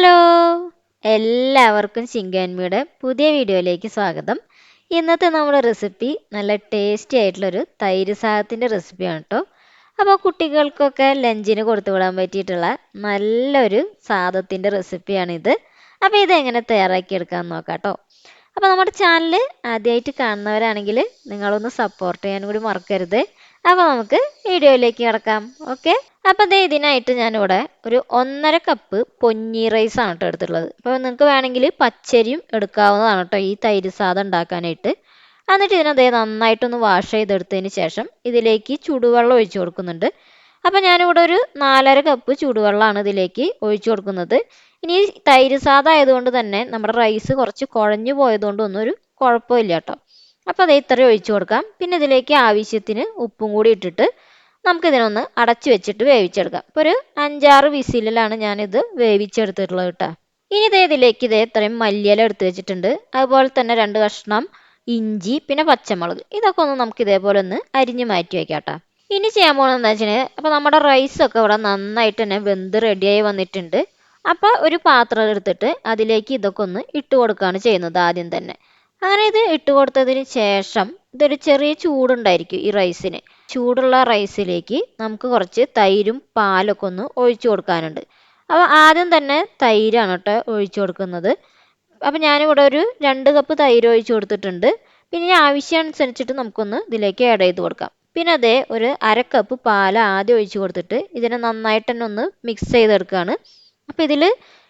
Hello. എല്ലാവർക്കും ചിങ്കാൻമിയുടെ പുതിയ വീഡിയോയിലേക്ക് സ്വാഗതം. ഇന്നത്തെ നമ്മുടെ റെസിപ്പി നല്ല ടേസ്റ്റി ആയിട്ടുള്ളൊരു തൈര് സാധത്തിന്റെ റെസിപ്പിയാണ് കേട്ടോ അപ്പോൾ കുട്ടികൾക്കൊക്കെ ലഞ്ചിന് കൊടുത്തു വിടാൻ പറ്റിയിട്ടുള്ള നല്ലൊരു സാധത്തിന്റെ റെസിപ്പിയാണിത്. അപ്പോൾ ഇതെങ്ങനെ തയ്യാറാക്കിയെടുക്കാമെന്ന് നോക്കാം കേട്ടോ അപ്പോൾ നമ്മുടെ ചാനൽ ആദ്യമായിട്ട് കാണുന്നവരാണെങ്കിൽ നിങ്ങളൊന്ന് സപ്പോർട്ട് ചെയ്യാനും കൂടി മറക്കരുത്. അപ്പോൾ നമുക്ക് വീഡിയോയിലേക്ക് കിടക്കാം. ഓക്കെ അപ്പോൾ ദേ ഇതിനായിട്ട് ഞാനിവിടെ ഒരു ഒന്നര കപ്പ് പൊന്നി റൈസ് ആണ് കേട്ടോ എടുത്തിട്ടുള്ളത്. അപ്പോൾ നിങ്ങൾക്ക് വേണമെങ്കിൽ പച്ചരിയും എടുക്കാവുന്നതാണ് കേട്ടോ ഈ തൈര് സാധം ഉണ്ടാക്കാനായിട്ട്. എന്നിട്ട് ഇതിനതേ നന്നായിട്ടൊന്ന് വാഷ് ചെയ്തെടുത്തതിന് ശേഷം ഇതിലേക്ക് ചൂടുവെള്ളം ഒഴിച്ചു കൊടുക്കുന്നുണ്ട്. അപ്പോൾ ഞാനിവിടെ ഒരു നാലര കപ്പ് ചൂടുവെള്ളമാണ് ഇതിലേക്ക് ഒഴിച്ചു കൊടുക്കുന്നത്. ഇനി തൈര് സാദം ആയതുകൊണ്ട് തന്നെ നമ്മുടെ റൈസ് കുറച്ച് കുഴഞ്ഞു പോയതുകൊണ്ട് ഒന്നും ഒരു കുഴപ്പമില്ല കേട്ടോ. അപ്പോൾ അത് ഇത്രയും ഒഴിച്ചു കൊടുക്കാം. പിന്നെ ഇതിലേക്ക് ആവശ്യത്തിന് ഉപ്പും കൂടി ഇട്ടിട്ട് നമുക്കിതിനൊന്ന് അടച്ചു വെച്ചിട്ട് വേവിച്ചെടുക്കാം. ഇപ്പോൾ ഒരു അഞ്ചാറ് വിസിലിലാണ് ഞാനിത് വേവിച്ചെടുത്തിട്ടുള്ളത് കേട്ടോ. ഇനി ഇതേ ഇതിലേക്ക് ഇതേ ഇത്രയും മല്ലിയില എടുത്ത് വെച്ചിട്ടുണ്ട്. അതുപോലെ തന്നെ രണ്ട് കഷ്ണം ഇഞ്ചി പിന്നെ പച്ചമുളക്. ഇതൊക്കെ ഒന്ന് നമുക്ക് ഇതേപോലെ ഒന്ന് അരിഞ്ഞ് മാറ്റി വയ്ക്കാം കേട്ടോ. ഇനി ചെയ്യാൻ പോകുന്നത് എന്താ വെച്ചാൽ അപ്പോൾ നമ്മുടെ റൈസൊക്കെ ഇവിടെ നന്നായിട്ട് തന്നെ വെന്ത് റെഡിയായി വന്നിട്ടുണ്ട്. അപ്പോൾ ഒരു പാത്രം എടുത്തിട്ട് അതിലേക്ക് ഇതൊക്കെ ഒന്ന് ഇട്ട് കൊടുക്കുകയാണ് ചെയ്യുന്നത് ആദ്യം തന്നെ. അങ്ങനെ ഇത് ഇട്ട് കൊടുത്തതിന് ശേഷം ഇതൊരു ചെറിയ ചൂടുണ്ടായിരിക്കും ഈ റൈസിന് ചൂടുള്ള റൈസിലേക്ക് നമുക്ക് കുറച്ച് തൈരും പാലൊക്കെ ഒന്ന് ഒഴിച്ചു കൊടുക്കാനുണ്ട്. അപ്പോൾ ആദ്യം തന്നെ തൈരാണ് കേട്ടോ ഒഴിച്ചു കൊടുക്കുന്നത്. അപ്പോൾ ഞാനിവിടെ ഒരു രണ്ട് കപ്പ് തൈര് ഒഴിച്ചു കൊടുത്തിട്ടുണ്ട്. പിന്നെ ആവശ്യമനുസരിച്ചിട്ട് നമുക്കൊന്ന് ഇതിലേക്ക് ആഡ് ചെയ്ത് കൊടുക്കാം. പിന്നെ അതേ ഒരു അര കപ്പ് പാൽ ആദ്യം ഒഴിച്ചു കൊടുത്തിട്ട് ഇതിനെ നന്നായിട്ട് തന്നെ ഒന്ന് മിക്സ് ചെയ്തെടുക്കുകയാണ് അപ്പോൾ ഇതിൽ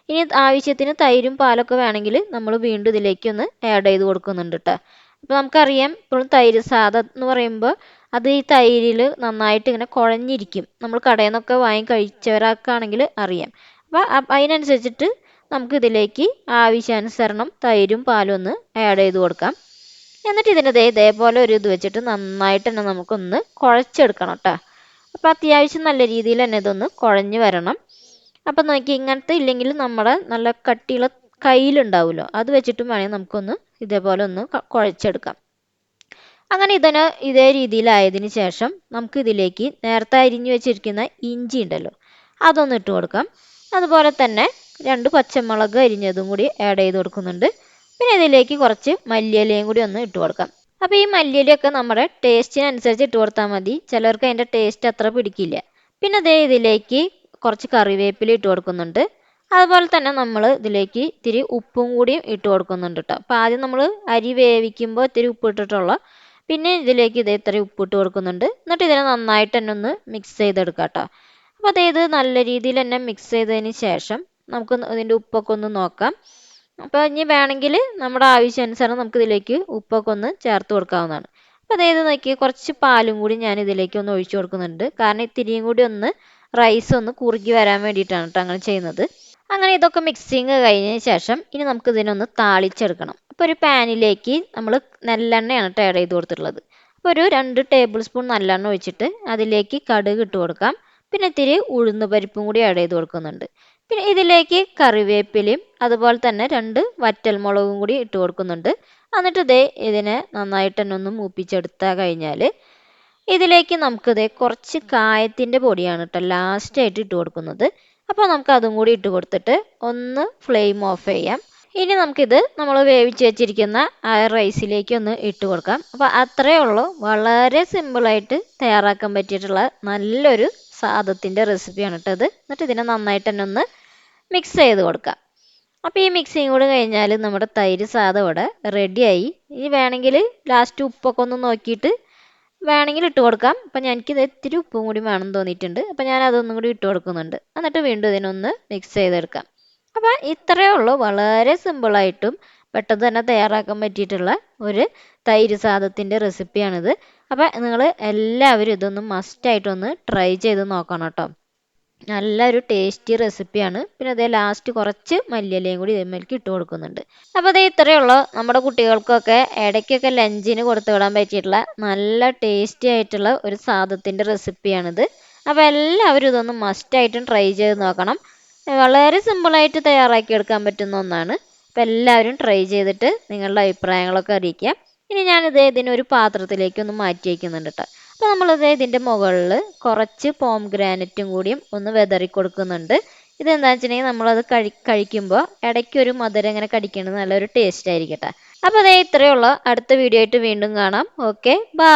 ഇനി ആവശ്യത്തിന് തൈരും പാലൊക്കെ വേണമെങ്കിൽ നമ്മൾ വീണ്ടും ഇതിലേക്ക് ഒന്ന് ആഡ് ചെയ്ത് കൊടുക്കുന്നുണ്ട് കേട്ടോ അപ്പോൾ നമുക്കറിയാം ഇപ്പോഴും തൈര് സാധം എന്ന് പറയുമ്പോൾ അത് ഈ തൈരിൽ നന്നായിട്ട് ഇങ്ങനെ കുഴഞ്ഞിരിക്കും. നമ്മൾ കടയിൽ നിന്നൊക്കെ വാങ്ങി കഴിച്ചവരാക്കാണെങ്കിൽ അറിയാം. അപ്പോൾ അതിനനുസരിച്ചിട്ട് നമുക്ക് ഇതിലേക്ക് ആവശ്യാനുസരണം തൈരും പാലും ഒന്ന് ആഡ് ചെയ്ത് കൊടുക്കാം. എന്നിട്ട് ഇതിന്റെ ഇതേപോലെ ഒരു ഇത് വെച്ചിട്ട് നന്നായിട്ട് തന്നെ നമുക്കൊന്ന് കുഴച്ചെടുക്കണം കേട്ടോ അപ്പോൾ അത്യാവശ്യം നല്ല രീതിയിൽ തന്നെ ഇതൊന്ന് കുഴഞ്ഞ് വരണം. അപ്പം നോക്കി ഇങ്ങനത്തെ ഇല്ലെങ്കിൽ നമ്മുടെ നല്ല കട്ടിയുള്ള കയ്യിലുണ്ടാവുമല്ലോ. അത് വെച്ചിട്ടും വേണമെങ്കിൽ നമുക്കൊന്ന് ഇതേപോലെ ഒന്ന് കുഴച്ചെടുക്കാം. അങ്ങനെ ഇതിന് ഇതേ രീതിയിലായതിന് ശേഷം നമുക്ക് ഇതിലേക്ക് നേരത്തെ അരിഞ്ഞു വെച്ചിരിക്കുന്ന ഇഞ്ചി ഉണ്ടല്ലോ അതൊന്ന് ഇട്ട് കൊടുക്കാം. അതുപോലെ തന്നെ രണ്ട് പച്ചമുളക് അരിഞ്ഞതും കൂടി ആഡ് ചെയ്ത് കൊടുക്കുന്നുണ്ട്. പിന്നെ ഇതിലേക്ക് കുറച്ച് മല്ലിയിലയും കൂടി ഒന്ന് ഇട്ട് കൊടുക്കാം. അപ്പോൾ ഈ മല്ലിയിലയൊക്കെ നമ്മുടെ ടേസ്റ്റിനനുസരിച്ച് ഇട്ട് കൊടുത്താൽ മതി. ചിലർക്ക് അതിന്റെ ടേസ്റ്റ് അത്ര പിടിക്കില്ല. പിന്നെ അതേ ഇതിലേക്ക് കുറച്ച് കറിവേപ്പില ഇട്ട് കൊടുക്കുന്നുണ്ട്. അതുപോലെ തന്നെ നമ്മൾ ഇതിലേക്ക് ഇത്തിരി ഉപ്പും കൂടിയും ഇട്ട് കൊടുക്കുന്നുണ്ട് കേട്ടോ അപ്പോൾ ആദ്യം നമ്മൾ അരി വേവിക്കുമ്പോൾ ഇത്തിരി ഉപ്പ് ഇട്ടിട്ടുള്ള പിന്നെ ഇതിലേക്ക് ഇതേ ഇത്ര ഉപ്പ് ഇട്ട് കൊടുക്കുന്നുണ്ട്. എന്നിട്ട് ഇതിനെ നന്നായിട്ട് തന്നെ ഒന്ന് മിക്സ് ചെയ്തെടുക്കാം കേട്ടോ അപ്പോൾ അതായത് നല്ല രീതിയിൽ തന്നെ മിക്സ് ചെയ്തതിന് ശേഷം നമുക്ക് ഇതിന്റെ ഉപ്പൊക്കെ ഒന്ന് നോക്കാം. അപ്പോൾ ഇനി വേണമെങ്കിൽ നമ്മുടെ ആവശ്യാനുസരണം നമുക്ക് ഇതിലേക്ക് ഉപ്പൊക്കെ ഒന്ന് ചേർത്ത് കൊടുക്കാവുന്നതാണ്. അപ്പോൾ അതായത് നോക്കി കുറച്ച് പാലും കൂടി ഞാൻ ഇതിലേക്ക് ഒന്ന് ഒഴിച്ചു കൊടുക്കുന്നുണ്ട്. കാരണം ഇത്തിരിയും കൂടി ഒന്ന് റൈസ് ഒന്ന് കുറുകി വരാൻ വേണ്ടിയിട്ടാണ് കേട്ടോ അങ്ങനെ ചെയ്യുന്നത്. അങ്ങനെ ഇതൊക്കെ മിക്സിങ് കഴിഞ്ഞതിന് ശേഷം ഇനി നമുക്ക് ഇതിനൊന്ന് താളിച്ചെടുക്കണം. അപ്പോൾ ഒരു പാനിലേക്ക് നമ്മൾ നെല്ലെണ്ണയാണ് കേട്ടോ ആഡ് ചെയ്ത് കൊടുത്തിട്ടുള്ളത്. അപ്പോൾ ഒരു രണ്ട് ടേബിൾ സ്പൂൺ നല്ലെണ്ണ ഒഴിച്ചിട്ട് അതിലേക്ക് കടുക് ഇട്ട് കൊടുക്കാം. പിന്നെ ഇത്തിരി ഉഴുന്ന് പരിപ്പും കൂടി ആഡ് ചെയ്ത് കൊടുക്കുന്നുണ്ട്. പിന്നെ ഇതിലേക്ക് കറിവേപ്പിലയും അതുപോലെ തന്നെ രണ്ട് വറ്റൽമുളകും കൂടി ഇട്ട് കൊടുക്കുന്നുണ്ട്. എന്നിട്ട് ഇതേ ഇതിനെ നന്നായിട്ട് തന്നെ ഒന്ന് മൂപ്പിച്ചെടുത്താൽ കഴിഞ്ഞാൽ ഇതിലേക്ക് നമുക്കിത് കുറച്ച് കായത്തിന്റെ പൊടിയാണ് കേട്ടോ ലാസ്റ്റായിട്ട് ഇട്ട് കൊടുക്കുന്നത്. അപ്പോൾ നമുക്ക് അതും കൂടി ഇട്ട് കൊടുത്തിട്ട് ഒന്ന് ഫ്ലെയിം ഓഫ് ചെയ്യാം. ഇനി നമുക്കിത് നമ്മൾ വേവിച്ച് വെച്ചിരിക്കുന്ന ആ റൈസിലേക്ക് ഒന്ന് ഇട്ട് കൊടുക്കാം. അപ്പോൾ അത്രയേ ഉള്ളൂ. വളരെ സിമ്പിളായിട്ട് തയ്യാറാക്കാൻ പറ്റിയിട്ടുള്ള നല്ലൊരു സാധത്തിന്റെ റെസിപ്പിയാണ് കേട്ടോ ഇത്. എന്നിട്ട് ഇതിനെ നന്നായിട്ട് തന്നെ ഒന്ന് മിക്സ് ചെയ്ത് കൊടുക്കാം. അപ്പോൾ ഈ മിക്സിങ് കൂടി കഴിഞ്ഞാൽ നമ്മുടെ തൈര് സാധം ഇവിടെ റെഡിയായി ഇനി വേണമെങ്കിൽ ലാസ്റ്റ് ഉപ്പൊക്കെ ഒന്ന് നോക്കിയിട്ട് വേണമെങ്കിൽ ഇട്ട് കൊടുക്കാം. അപ്പം എനിക്കിത് ഇത്തിരി ഉപ്പും കൂടി വേണം തോന്നിയിട്ടുണ്ട്. അപ്പം ഞാൻ അതൊന്നും കൂടി ഇട്ട് കൊടുക്കുന്നുണ്ട്. എന്നിട്ട് വീണ്ടും ഇതിനൊന്ന് മിക്സ് ചെയ്തെടുക്കാം. അപ്പം ഇത്രയേ ഉള്ളൂ. വളരെ സിമ്പിളായിട്ടും പെട്ടെന്ന് തന്നെ തയ്യാറാക്കാൻ പറ്റിയിട്ടുള്ള ഒരു തൈര് സാദത്തിന്റെ റെസിപ്പിയാണിത് അപ്പം നിങ്ങൾ എല്ലാവരും ഇതൊന്ന് മസ്റ്റായിട്ടൊന്ന് ട്രൈ ചെയ്ത് നോക്കണം കേട്ടോ. നല്ലൊരു ടേസ്റ്റി റെസിപ്പിയാണ് പിന്നെ അതേ ലാസ്റ്റ് കുറച്ച് മല്ലിയിലയും കൂടി ഇതേമേലേക്ക് ഇട്ട് കൊടുക്കുന്നുണ്ട്. അപ്പോൾ അതേ ഇത്രയേ ഉള്ളൂ. നമ്മുടെ കുട്ടികൾക്കൊക്കെ ഇടയ്ക്കൊക്കെ ലഞ്ചിന് കൊടുത്തു വിടാൻ പറ്റിയിട്ടുള്ള നല്ല ടേസ്റ്റി ആയിട്ടുള്ള ഒരു സാധത്തിന്റെ റെസിപ്പിയാണിത് അപ്പോൾ എല്ലാവരും ഇതൊന്ന് മസ്റ്റായിട്ടും ട്രൈ ചെയ്ത് നോക്കണം. വളരെ സിമ്പിളായിട്ട് തയ്യാറാക്കി എടുക്കാൻ പറ്റുന്ന ഒന്നാണ്. അപ്പോൾ എല്ലാവരും ട്രൈ ചെയ്തിട്ട് നിങ്ങളുടെ അഭിപ്രായങ്ങളൊക്കെ അറിയിക്കുക. ഇനി ഞാനിത് ഇതിനൊരു പാത്രത്തിലേക്ക് ഒന്ന് മാറ്റി വയ്ക്കുന്നുണ്ട് കേട്ടോ അപ്പോൾ നമ്മളത് ഇതിന്റെ മുകളിൽ കുറച്ച് പോം ഗ്രാനറ്റും കൂടിയും ഒന്ന് വെതറി കൊടുക്കുന്നുണ്ട്. ഇതെന്താ വെച്ചിട്ടുണ്ടെങ്കിൽ നമ്മളത് കഴി കഴിക്കുമ്പോൾ ഇടയ്ക്കൊരു മധുരം ഇങ്ങനെ കടിക്കുന്നത് നല്ലൊരു ടേസ്റ്റ് ആയിരിക്കട്ടെ. അപ്പോൾ അതേ ഇത്രയുള്ള അടുത്ത വീഡിയോ ആയിട്ട് വീണ്ടും കാണാം. Okay bye